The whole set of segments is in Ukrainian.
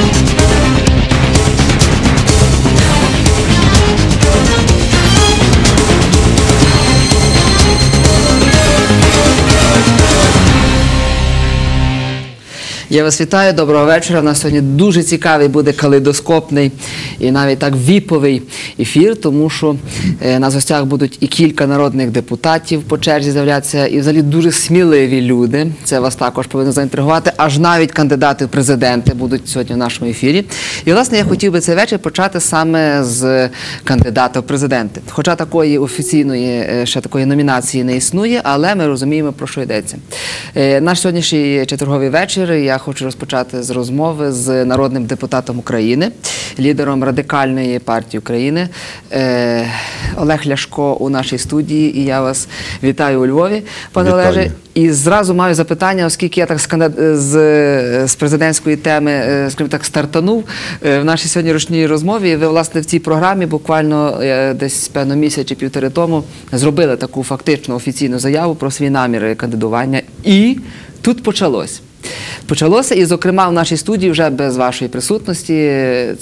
Thank you. Я вас вітаю, доброго вечора. У нас сьогодні дуже цікавий буде калейдоскопний і навіть так віповий ефір, тому що е, на гостях будуть і кілька народних депутатів по черзі з'являтися, і взагалі дуже сміливі люди. Це вас також повинно заінтригувати. Аж навіть кандидати в президенти будуть сьогодні в нашому ефірі. І власне я хотів би цей вечір почати саме з кандидата в президенти. Хоча такої офіційної е, ще такої номінації не існує, але ми розуміємо про що йдеться. Е, Наш сьогоднішній четверговий вечір. Я хочу розпочати з розмови з народним депутатом України, лідером радикальної партії України е, Олег Ляшко у нашій студії. І я вас вітаю у Львові, пане Вітаю. Олеже. І зразу маю запитання, оскільки я так з, з, президентської теми, е, скажімо так, стартанув е, в нашій сьогоднішній розмові. Ви, власне, в цій програмі буквально десь певно місяць чи півтори тому зробили таку фактично офіційну заяву про свої наміри кандидування. І тут почалось. Почалося, і, зокрема, в нашій студії вже без вашої присутності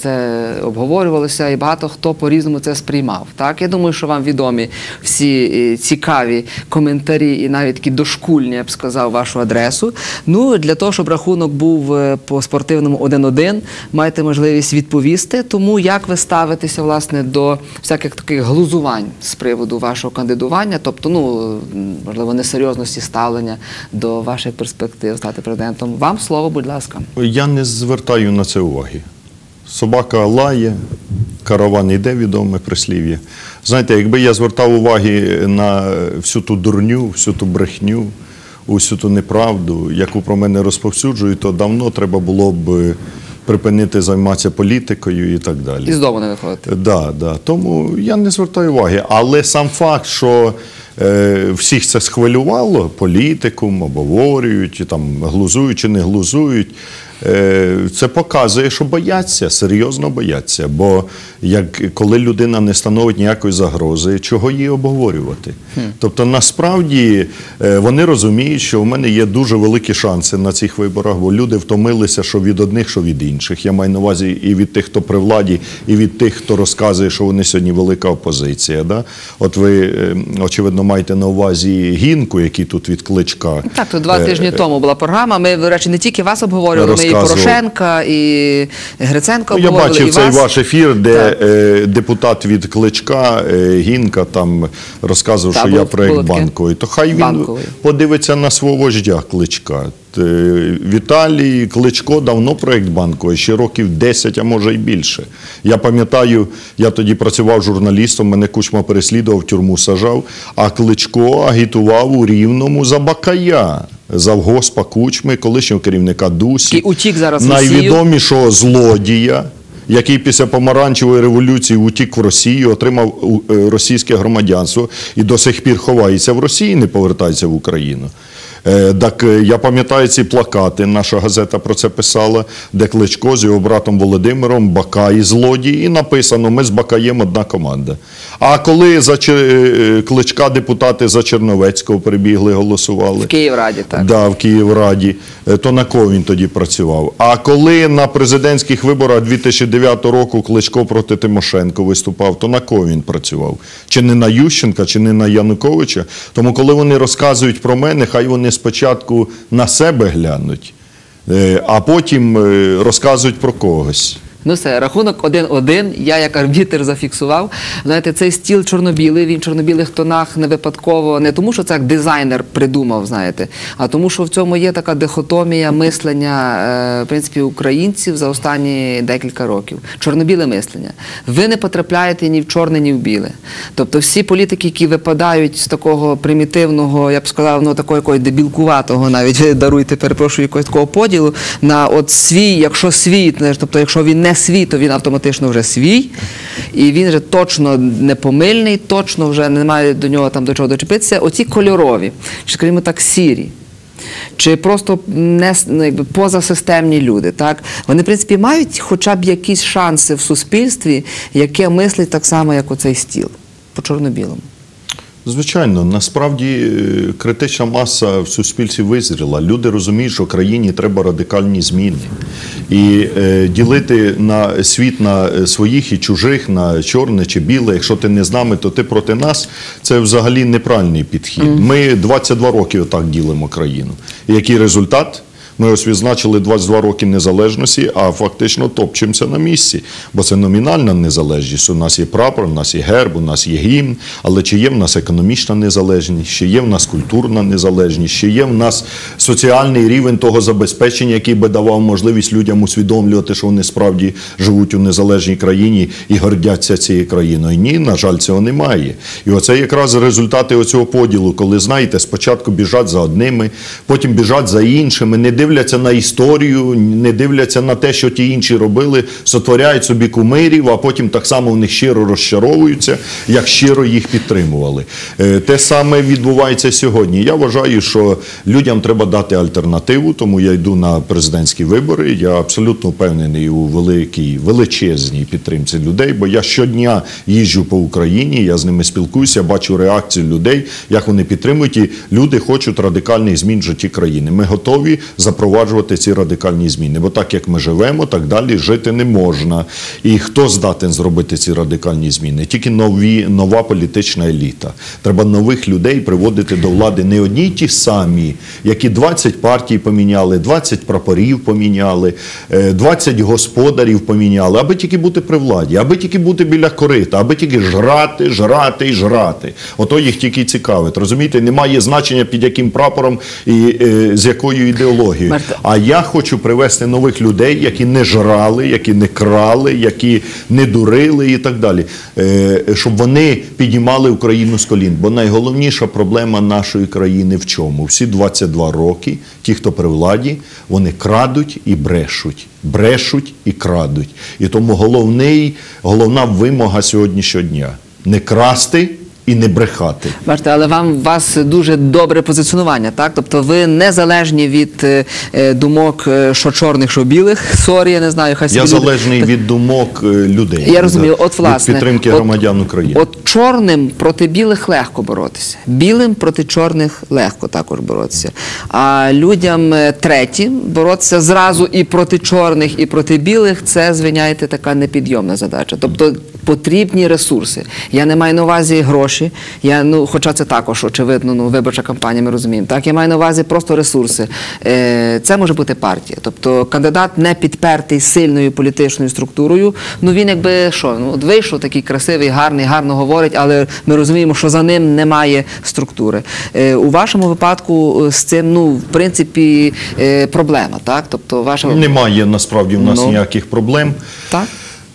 це обговорювалося, і багато хто по-різному це сприймав. Так, я думаю, що вам відомі всі е, цікаві коментарі і навіть такі дошкульні, я б сказав, вашу адресу. Ну, для того, щоб рахунок був е, по спортивному 1-1, маєте можливість відповісти. Тому як ви ставитеся власне до всяких таких глузувань з приводу вашого кандидування, тобто, ну можливо, несерйозності ставлення до ваших перспектив стати президентом. Вам слово, будь ласка. Я не звертаю на це уваги. Собака лає, караван іде, відоме прислів'я. Знаєте, якби я звертав уваги на всю ту дурню, всю ту брехню, усю ту неправду, яку про мене розповсюджують, то давно треба було б припинити займатися політикою і так далі. І з дому не виходити. Да, да. Тому я не звертаю уваги. Але сам факт, що е, всіх це схвилювало, політикум обговорюють, там глузують чи не глузують. Е, це показує, що бояться, серйозно бояться. Бо як коли людина не становить ніякої загрози, чого її обговорювати? Тобто, насправді е, вони розуміють, що в мене є дуже великі шанси на цих виборах, бо люди втомилися, що від одних, що від інших. Я маю на увазі і від тих, хто при владі, і від тих, хто розказує, що вони сьогодні велика опозиція. Да? От ви, е, очевидно, маєте на увазі гінку, який тут від кличка. Так, тут два Е, тижні тому була програма. Ми, до речі, не тільки вас обговорювали, ми і Порошенка, і Гриценко Ну, я бачив і цей вас. ваш ефір, де Так. е, депутат від кличка е, Гінка там розказував, Так, що було- я проєкт банковий. То хай він Банковий. подивиться на свого вождя кличка. Т- Віталій Кличко давно проект банковий, ще років 10, а може й більше. Я пам'ятаю, я тоді працював журналістом, мене кучма переслідував, в тюрму сажав, а Кличко агітував у Рівному за Бакая. Завгоспа Кучми, колишнього керівника Дусі, Який утік зараз найвідомішого злодія, який після помаранчевої революції утік в Росію, отримав е, російське громадянство і до сих пір ховається в Росії, не повертається в Україну. Е, Так е, я пам'ятаю ці плакати, наша газета про це писала, де Кличко з його братом Володимиром, Бакай злодій, і написано: ми з Бакаєм одна команда. А коли за е, Кличка депутати за Черновецького прибігли, голосували. В Київраді, так. Да, в Київраді, то на кого він тоді працював? А коли на президентських виборах 2009 року Кличко проти Тимошенко виступав, то на кого він працював? Чи не на Ющенка, чи не на Януковича? Тому коли вони розказують про мене, хай вони спочатку на себе глянуть, е, а потім е, розказують про когось. Ну все, рахунок 1-1. Я як арбітер зафіксував. Знаєте, цей стіл чорно-білий, він в чорно-білих тонах не випадково, не тому, що це як дизайнер придумав, знаєте, а тому, що в цьому є така дихотомія мислення е, в принципі, українців за останні декілька років. Чорно-біле мислення. Ви не потрапляєте ні в чорне, ні в біле. Тобто всі політики, які випадають з такого примітивного, я б сказав, ну такого якогось дебілкуватого, навіть даруйте, перепрошую, якогось такого поділу на от свій, якщо свій, тобто, якщо він не свій, то він автоматично вже свій, і він вже точно непомильний, точно вже немає до нього там до чого дочепитися. Оці кольорові, чи скажімо так, сірі. Чи просто не ну, якби, позасистемні люди, так вони в принципі мають хоча б якісь шанси в суспільстві, яке мислить так само, як оцей стіл по чорно-білому. Звичайно, насправді е, критична маса в суспільстві визріла. Люди розуміють, що країні треба радикальні зміни. І е, ділити на світ на е, своїх і чужих, на чорне чи біле. Якщо ти не з нами, то ти проти нас. Це взагалі неправильний підхід. Ми 22 роки отак ділимо країну. І який результат? Ми ось відзначили 22 роки незалежності, а фактично топчемося на місці. Бо це номінальна незалежність. У нас є прапор, у нас є герб, у нас є гімн. Але чи є в нас економічна незалежність, чи є в нас культурна незалежність, чи є в нас соціальний рівень того забезпечення, який би давав можливість людям усвідомлювати, що вони справді живуть у незалежній країні і гордяться цією країною? Ні, на жаль, цього немає. І оце якраз результати оцього поділу, коли знаєте, спочатку біжать за одними, потім біжать за іншими, не дивляться на історію, не дивляться на те, що ті інші робили, сотворяють собі кумирів, а потім так само в них щиро розчаровуються, як щиро їх підтримували. Е, Те саме відбувається сьогодні. Я вважаю, що людям треба дати альтернативу, тому я йду на президентські вибори. Я абсолютно впевнений у великій, величезній підтримці людей, бо я щодня їжджу по Україні, я з ними спілкуюся, бачу реакцію людей, як вони підтримують, і люди хочуть радикальних змін в житті країни. Ми готові запроваджувати ці радикальні зміни, бо так як ми живемо, так далі жити не можна. І хто здатен зробити ці радикальні зміни? Тільки нові, нова політична еліта. Треба нових людей приводити до влади не одні ті самі, які 20 партій поміняли, 20 прапорів поміняли, е, 20 господарів поміняли, аби тільки бути при владі, аби тільки бути біля корита, аби тільки жрати, жрати і жрати. Ото їх тільки цікавить. Розумієте, немає значення під яким прапором і е, з якою ідеологією. Марта. А я хочу привести нових людей, які не жрали, які не крали, які не дурили і так далі, Е, щоб вони піднімали Україну з колін. Бо найголовніша проблема нашої країни в чому? Всі 22 роки, ті, хто при владі, вони крадуть і брешуть. Брешуть і крадуть. І тому головний, головна вимога сьогоднішнього дня не красти і не брехати. Бачите, але вам у вас дуже добре позиціонування, так? Тобто ви незалежні від е, е, думок, е, що чорних, що білих. Сорі, я не знаю, хай Я залежний від думок е, людей. Я розумію, Да, от власне від підтримки от- громадян України. От чорним проти білих легко боротися, білим проти чорних легко також боротися. А людям третім боротися зразу і проти чорних, і проти білих це звиняєте така непідйомна задача. Тобто потрібні ресурси. Я не маю на увазі гроші. Я ну, хоча це також очевидно, ну виборча кампанія, ми розуміємо. Так, я маю на увазі просто ресурси. Е, це може бути партія. Тобто кандидат не підпертий сильною політичною структурою. Ну він якби що, ну от вийшов такий красивий, гарний, гарно говорить, але ми розуміємо, що за ним немає структури. Е, у вашому випадку е, з цим, ну в принципі, е, проблема, так? Тобто, ваша Немає насправді в нас Ну. ніяких проблем. так.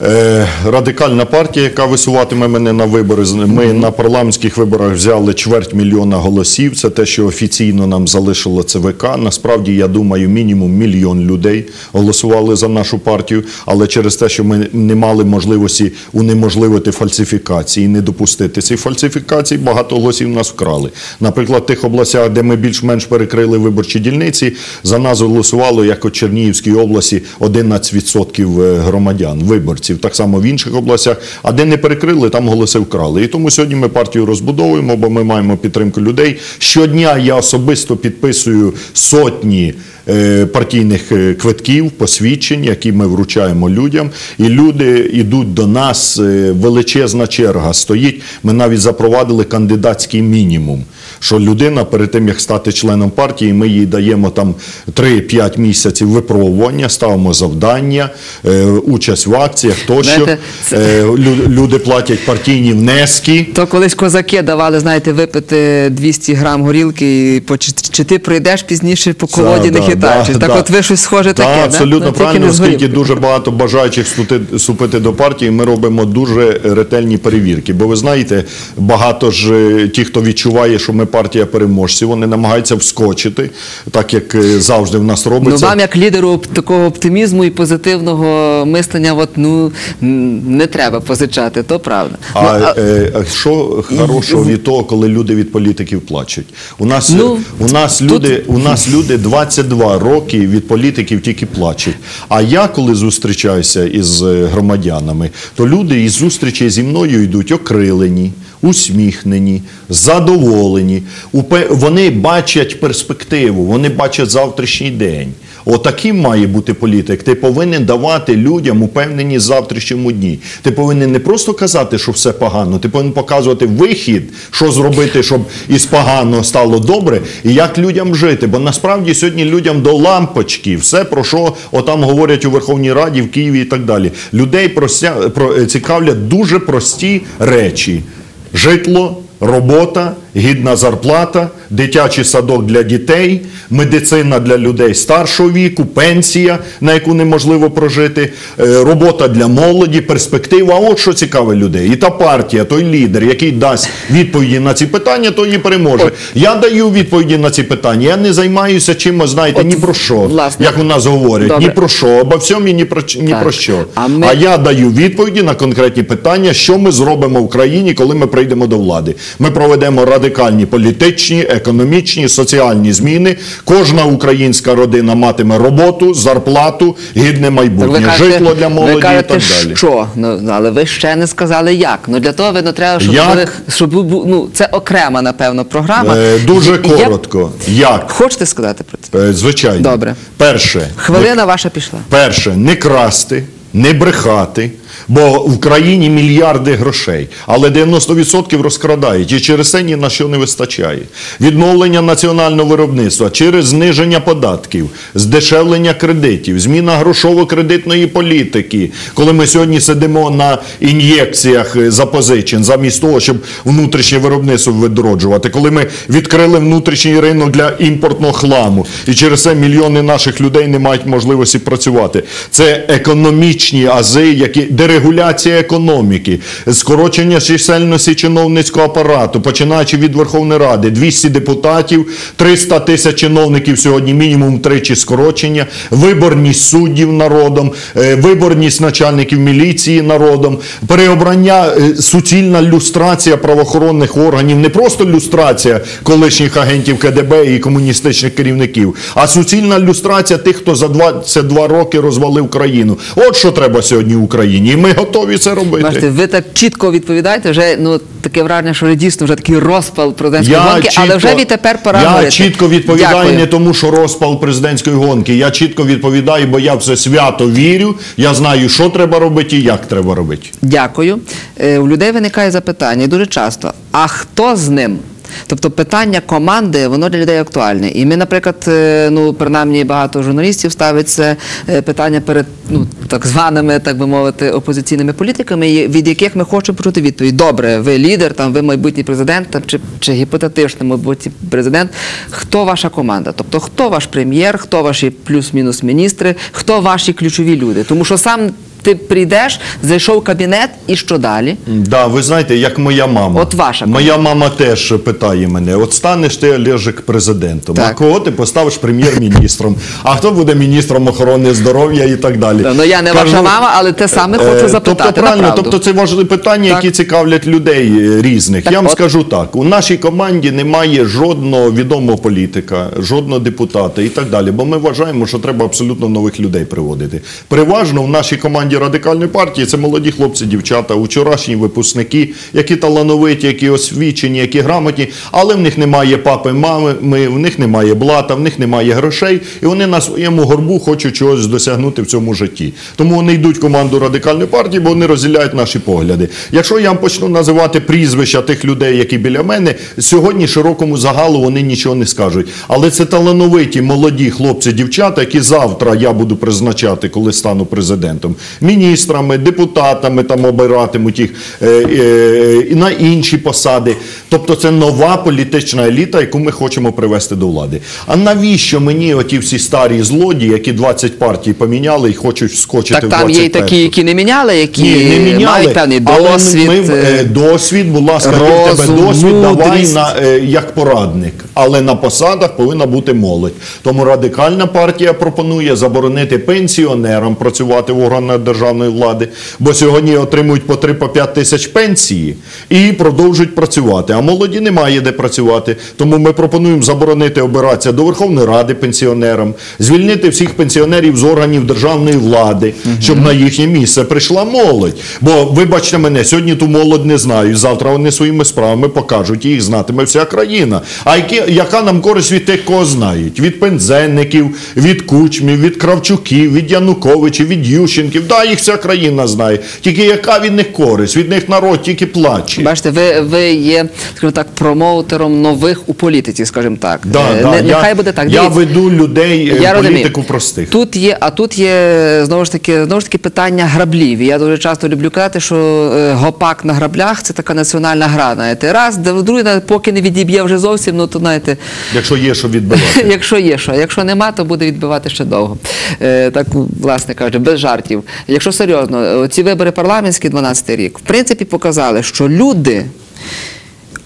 Е, радикальна партія, яка висуватиме мене на вибори. Ми на парламентських виборах взяли чверть мільйона голосів. Це те, що офіційно нам залишило ЦВК. Насправді, я думаю, мінімум мільйон людей голосували за нашу партію, але через те, що ми не мали можливості унеможливити фальсифікації, не допустити цих фальсифікацій, багато голосів нас вкрали. Наприклад, в тих областях, де ми більш-менш перекрили виборчі дільниці, за нас голосувало, як у Чернігівській області, 11% громадян, виборців, так само в інших областях. А де не перекрили, там голоси вкрали. І тому сьогодні ми партію розбудовуємо, бо ми маємо підтримку людей. Щодня я особисто підписую сотні. е, Партійних е, квитків, посвідчень, які ми вручаємо людям, і люди йдуть до нас. е, Величезна черга стоїть. Ми навіть запровадили кандидатський мінімум. Що людина перед тим як стати членом партії, ми їй даємо там 3-5 місяців випробування, ставимо завдання, е, участь в акціях тощо. Е, Люди платять партійні внески. То колись козаки давали, знаєте, випити 200 грам горілки, і по, чи, чи ти пройдеш пізніше по колоді, не хитаючись. да, так да. от ви щось схоже Да, таке. абсолютно да? Ну, правильно, оскільки дуже багато бажаючих вступити, вступити до партії, ми робимо дуже ретельні перевірки. Бо ви знаєте, багато ж е, ті, хто відчуває, що ми партія переможців, вони намагаються вскочити, так як е, завжди в нас Ну, робиться. вам, як лідеру такого оптимізму і позитивного мислення, от, ну, не треба позичати, то правда. А, Ну, а- е, що хорошого від того, коли люди від політиків плачуть? У нас, Ну, у нас, тут- люди, у нас люди 22 роки від політиків тільки плачуть. А я, коли зустрічаюся із е, громадянами, то люди із зустрічей зі мною йдуть окрилені, усміхнені, задоволені. Вони бачать перспективу, вони бачать завтрашній день. Отаким має бути політик. Ти повинен давати людям упевненість завтрашньому дні. Ти повинен не просто казати, що все погано, ти повинен показувати вихід, що зробити, щоб із поганого стало добре, і як людям жити. Бо насправді сьогодні людям до лампочки, все про що отам говорять у Верховній Раді, в Києві і так далі. Людей простя, про, цікавлять дуже прості речі: житло, робота, гідна зарплата, дитячий садок для дітей, медицина для людей старшого віку, пенсія, на яку неможливо прожити, е, робота для молоді, перспектива. А от що цікаве людей. І та партія, той лідер, який дасть відповіді на ці питання, то і переможе. Я даю відповіді на ці питання. Я не займаюся чимось, знаєте, От, ні про що, власне. як у нас говорять, Добре. ні про що, обо всьому і ні про, ні Так. про що. А ми- а я даю відповіді на конкретні питання, що ми зробимо в країні, коли ми прийдемо до влади. Ми проведемо радикальні політичні, економічні, соціальні зміни. Кожна українська родина матиме роботу, зарплату, гідне майбутнє, житло для молоді ви кажете, і так далі. що? Ну, але ви ще не сказали як. Ну для того видно, треба, щоб, Як? були- щоб ну, це окрема, напевно, програма. Е, дуже і я- коротко. Як? Хочете сказати про це? Е, Звичайно. Добре. Перше. Хвилина ваша пішла. Перше, не красти, не брехати, бо в країні мільярди грошей, але 90% розкрадають, і через це ні на що не вистачає. Відновлення національного виробництва через зниження податків, здешевлення кредитів, зміна грошово-кредитної політики. Коли ми сьогодні сидимо на ін'єкціях запозичень, замість того, щоб внутрішнє виробництво відроджувати, коли ми відкрили внутрішній ринок для імпортного хламу, і через це мільйони наших людей не мають можливості працювати. Це економічні ази, які дерегуляція економіки, скорочення чисельності чиновницького апарату, починаючи від Верховної Ради, 200 депутатів, 300 тисяч чиновників сьогодні, мінімум тричі скорочення, виборність суддів народом, е, виборність начальників міліції народом, переобрання, е, суцільна люстрація правоохоронних органів, не просто люстрація колишніх агентів КДБ і комуністичних керівників, а суцільна люстрація тих, хто за 22 роки розвалив країну. От що треба сьогодні Україні, ми готові це робити. Бачите, ви так чітко відповідаєте, вже ну таке враження, що дійсно вже такий розпал президентської гонки, але вже відтепер пора я говорити. чітко відповідаю Дякую. не тому, що розпал президентської гонки. Я чітко відповідаю, бо я в це свято вірю. Я знаю, що треба робити і як треба робити. Дякую. Е, У людей виникає запитання дуже часто: а хто з ним? Тобто питання команди, воно для людей актуальне. І ми, наприклад, е, ну принаймні багато журналістів ставить це е, питання перед ну так званими, так би мовити, опозиційними політиками, від яких ми хочемо почути відповідь. Добре, ви лідер, там ви майбутній президент, там чи, чи гіпотетичний майбутній президент. Хто ваша команда? Тобто, хто ваш прем'єр, хто ваші плюс-мінус міністри, хто ваші ключові люди? Тому що сам. Ти прийдеш, зайшов в кабінет, і що далі? Да, ви знаєте, як моя мама. От ваша моя мама теж питає мене: от станеш ти Олежик президентом, а кого ти поставиш прем'єр-міністром? А хто буде міністром охорони здоров'я і так далі? Ну я не Кажу, ваша мама, але те саме Е, хочу запитати. Тобто, правильно, направду. тобто це важливі питання, Так. які цікавлять людей е, різних. Так Я вам от. скажу так: у нашій команді немає жодного відомого політика, жодного депутата і так далі. Бо ми вважаємо, що треба абсолютно нових людей приводити. Переважно в нашій команді радикальної партії це молоді хлопці, дівчата, вчорашні випускники, які талановиті, які освічені, які грамотні, але в них немає папи, мами, ми, в них немає блата, в них немає грошей, і вони на своєму горбу хочуть чогось досягнути в цьому житті. Тому вони йдуть в команду радикальної партії, бо вони розділяють наші погляди. Якщо я вам почну називати прізвища тих людей, які біля мене, сьогодні широкому загалу вони нічого не скажуть. Але це талановиті молоді хлопці, дівчата, які завтра я буду призначати, коли стану президентом, міністрами, депутатами там обиратимуть їх е, е, і на інші посади. Тобто це нова політична еліта, яку ми хочемо привести до влади. А навіщо мені оті всі старі злодії, які 20 партій поміняли і хочуть вскочити Так в там є й такі, які не міняли, які Ні, не міняли, мають певний але досвід. Ми, е, досвід, будь ласка, в тебе розум, досвід давай на, е, як порадник. Але на посадах повинна бути молодь. Тому радикальна партія пропонує заборонити пенсіонерам працювати в органах державної державної влади, бо сьогодні отримують по 3-5 тисяч пенсії і продовжують працювати. А молоді немає де працювати. Тому ми пропонуємо заборонити обиратися до Верховної Ради пенсіонерам, звільнити всіх пенсіонерів з органів державної влади, щоб на їхнє місце прийшла молодь. Бо, вибачте мене, сьогодні ту молодь не знають, завтра вони своїми справами покажуть, їх знатиме вся країна. А які, яка нам користь від тих, кого знають? Від пензенників, від кучмів, від Кравчуків, від Януковичів, від Ющенків. Да, їх вся країна знає. Тільки яка від них користь? Від них народ тільки плаче. Бачите, ви, ви є, скажімо так, промоутером нових у політиці, скажімо так. Да, Е, да, не- я, нехай буде так. Я Дивіться. веду людей е, Я політику простих. Тут є, а тут є знову ж таки, знову ж таки питання граблів. Я дуже часто люблю казати, що е, гопак на граблях це така національна гра. Знаєте, раз, другий, поки не відіб'є вже зовсім, ну то знаєте. Якщо є що відбивати. Якщо є що, якщо нема, то буде відбивати ще довго. Е, так, власне кажучи, без жартів. Якщо серйозно, ці вибори парламентські 12 рік, в принципі, показали, що люди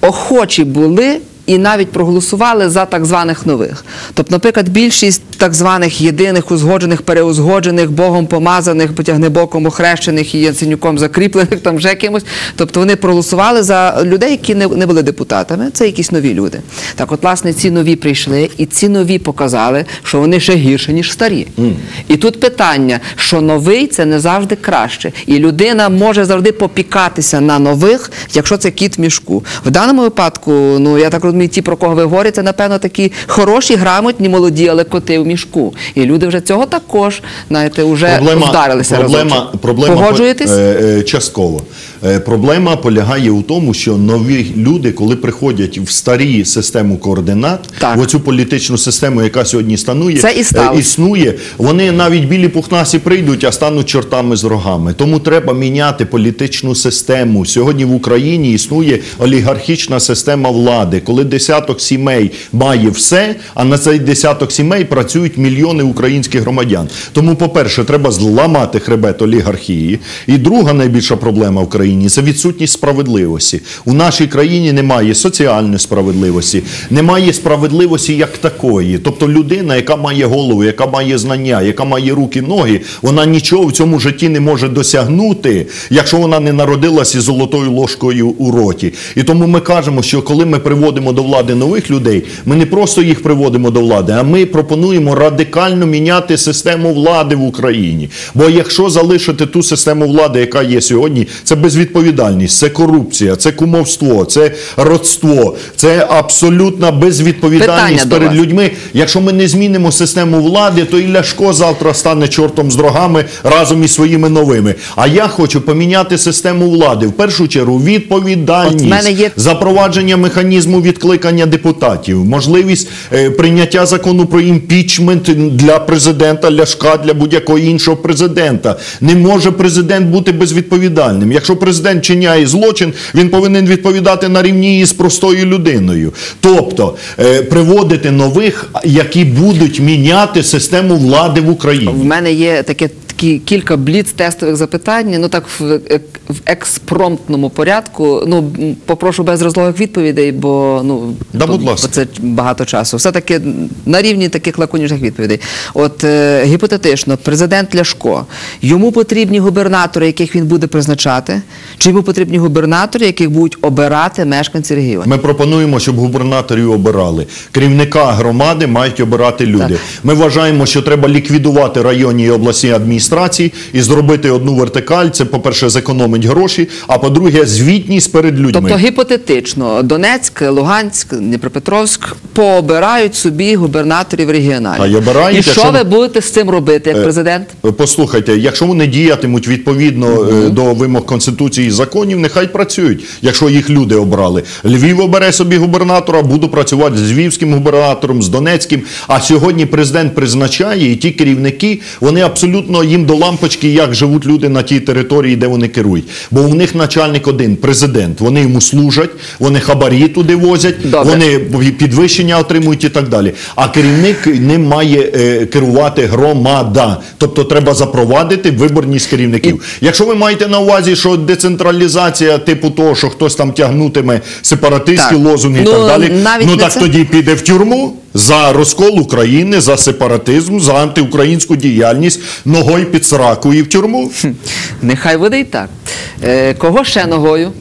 охочі були. І навіть проголосували за так званих нових. Тобто, наприклад, більшість так званих єдиних, узгоджених, переузгоджених, Богом помазаних, потягнебоком охрещених і Яценюком закріплених, там вже кимось. Тобто вони проголосували за людей, які не, не були депутатами. Це якісь нові люди. Так, от, власне, ці нові прийшли, і ці нові показали, що вони ще гірше, ніж старі. І тут питання, що новий це не завжди краще. І людина може завжди попікатися на нових, якщо це кіт в мішку. В даному випадку, ну я так розумію, ті, про кого ви говорите, напевно, такі хороші, грамотні, молоді, але коти в мішку. І люди вже цього також, знаєте, вже вдарилися проблема, разочок. проблема Погоджуєтесь? е, е, частково. Е, проблема полягає у тому, що нові люди, коли приходять в старі систему координат, Так. в оцю політичну систему, яка сьогодні станує, Це і сталося. е, існує, вони навіть білі пухнасі прийдуть, а стануть чортами з рогами. Тому треба міняти політичну систему. Сьогодні в Україні існує олігархічна система влади, коли десяток сімей має все, а на цей десяток сімей працюють мільйони українських громадян. Тому, по-перше, треба зламати хребет олігархії. І друга найбільша проблема в країні це відсутність справедливості. У нашій країні немає соціальної справедливості, немає справедливості як такої. Тобто людина, яка має голову, яка має знання, яка має руки, ноги, вона нічого в цьому житті не може досягнути, якщо вона не народилася золотою ложкою у роті. І тому ми кажемо, що коли ми приводимо до влади нових людей, ми не просто їх приводимо до влади, а ми пропонуємо радикально міняти систему влади в Україні. Бо якщо залишити ту систему влади, яка є сьогодні, це безвідповідальність, це корупція, це кумовство, це родство, це абсолютна безвідповідальність Питання перед людьми. Якщо ми не змінимо систему влади, то і Ляшко завтра стане чортом з рогами разом із своїми новими. А я хочу поміняти систему влади. В першу чергу відповідальність, От мене є- запровадження механізму відкликання депутатів, можливість е, прийняття закону про імпічмент для президента Ляшка, для будь-якого іншого президента. Не може президент бути безвідповідальним. Якщо президент чиняє злочин, він повинен відповідати на рівні із простою людиною. Тобто е, приводити нових, які будуть міняти систему влади в Україні. В мене є таке такі кілька бліц-тестових запитань. Ну так в, в експромтному порядку. Ну попрошу без розлогих відповідей, бо ну Да, то- будь ласка. це багато часу. Все таки на рівні таких лаконічних відповідей. От е, гіпотетично, президент Ляшко йому потрібні губернатори, яких він буде призначати, чи йому потрібні губернатори, яких будуть обирати мешканці регіонів? Ми пропонуємо, щоб губернаторів обирали. Керівника громади мають обирати люди. Так. Ми вважаємо, що треба ліквідувати районні і обласні адміністрації і зробити одну вертикаль. Це, по-перше, зекономить гроші, а по-друге, звітність перед людьми. Тобто гіпотетично Донецьк, Луганськ, Дніпропетровськ пообирають собі губернаторів регіоналів. А й обирають, І що якщо- ви будете з цим робити як Е, президент? Послухайте, якщо вони діятимуть відповідно е, до вимог конституції і законів, нехай працюють, якщо їх люди обрали. Львів обере собі губернатора, буду працювати з львівським губернатором, з Донецьким. А сьогодні президент призначає, і ті керівники, вони абсолютно їм до лампочки, як живуть люди на тій території, де вони керують. Бо у них начальник один президент. Вони йому служать, вони хабарі туди возять, Добре. вони підвищення отримують і так далі. А керівник не має е, керувати громада. Тобто треба запровадити виборність керівників. Якщо ви маєте на увазі, що децентралізація типу того, що хтось там тягнутиме сепаратистські Так. лозунги Ну, і так далі, ну так це. тоді піде в тюрму. За розкол України, за сепаратизм, за антиукраїнську діяльність ногою під сраку і в тюрму. Нехай буде і так. Е, кого ще ногою?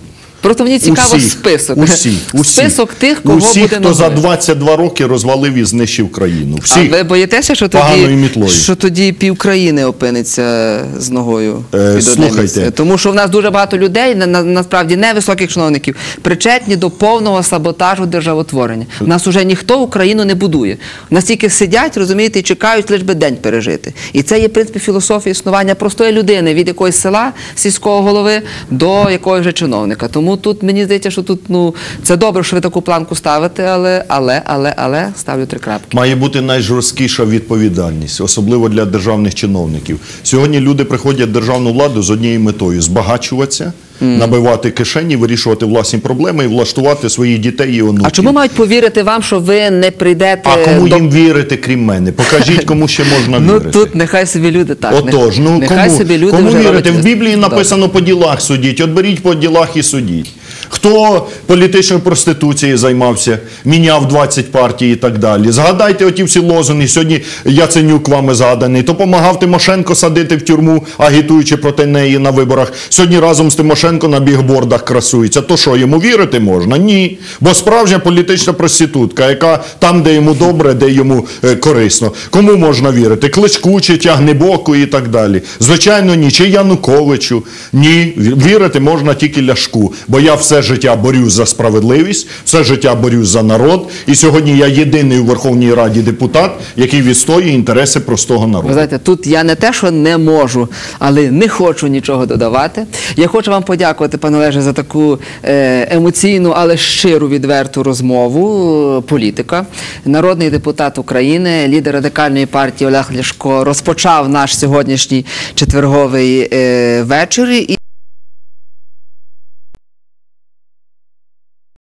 Просто мені цікаво Усіх, список. Усіх, усіх. Список тих, кого усіх, буде хто за 22 роки розвалив і знищив країну. А Всіх. ви боїтеся, що тоді, що тоді пів країни опиниться з ногою Е, під слухайте. Тому що в нас дуже багато людей, на, на, насправді невисоких чиновників, причетні до повного саботажу державотворення. У нас уже ніхто Україну не будує. У нас тільки сидять, розумієте, і чекають, лиш би день пережити. І це є в принципі філософія існування простої людини від якогось села, сільського голови до якогось же чиновника. Тому тут мені здається, що тут ну це добре, що ви таку планку ставите, але але, але, але ставлю три крапки. Має бути найжорсткіша відповідальність, особливо для державних чиновників. Сьогодні люди приходять в державну владу з однією метою збагачуватися, набивати кишені, вирішувати власні проблеми і влаштувати своїх дітей і онуків. А чому мають повірити вам, що ви не прийдете А кому до їм вірити, крім мене? Покажіть, кому ще можна ну вірити. тут нехай собі люди так. Отож, ну нехай кому, собі люди кому вже вірити? В Біблії Добре. написано по ділах судіть. От беріть по ділах і судіть. Хто політичною проституцією займався, міняв 20 партій і так далі. Згадайте оті всі лозунги. Сьогодні Яценюк вами згаданий. То помагав Тимошенко садити в тюрму, агітуючи проти неї на виборах. Сьогодні разом з Тимошенко на бігбордах красується. То що, йому вірити можна? Ні. Бо справжня політична проститутка, яка там, де йому добре, де йому е, корисно. Кому можна вірити? Кличку чи тягнебоку і так далі. Звичайно, ні. Чи Януковичу? Ні. Вірити можна тільки Ляшку. Бо я все життя борюсь за справедливість, все життя борюсь за народ. І сьогодні я єдиний у Верховній Раді депутат, який відстоює інтереси простого Ви народу. знаєте, тут я не те, що не можу, але не хочу нічого додавати. Я хочу вам подякувати, пане Олеже, за таку е, емоційну, але щиру відверту розмову. е, Політика, народний депутат України, лідер радикальної партії Олег Ляшко розпочав наш сьогоднішній четверговий е, вечір.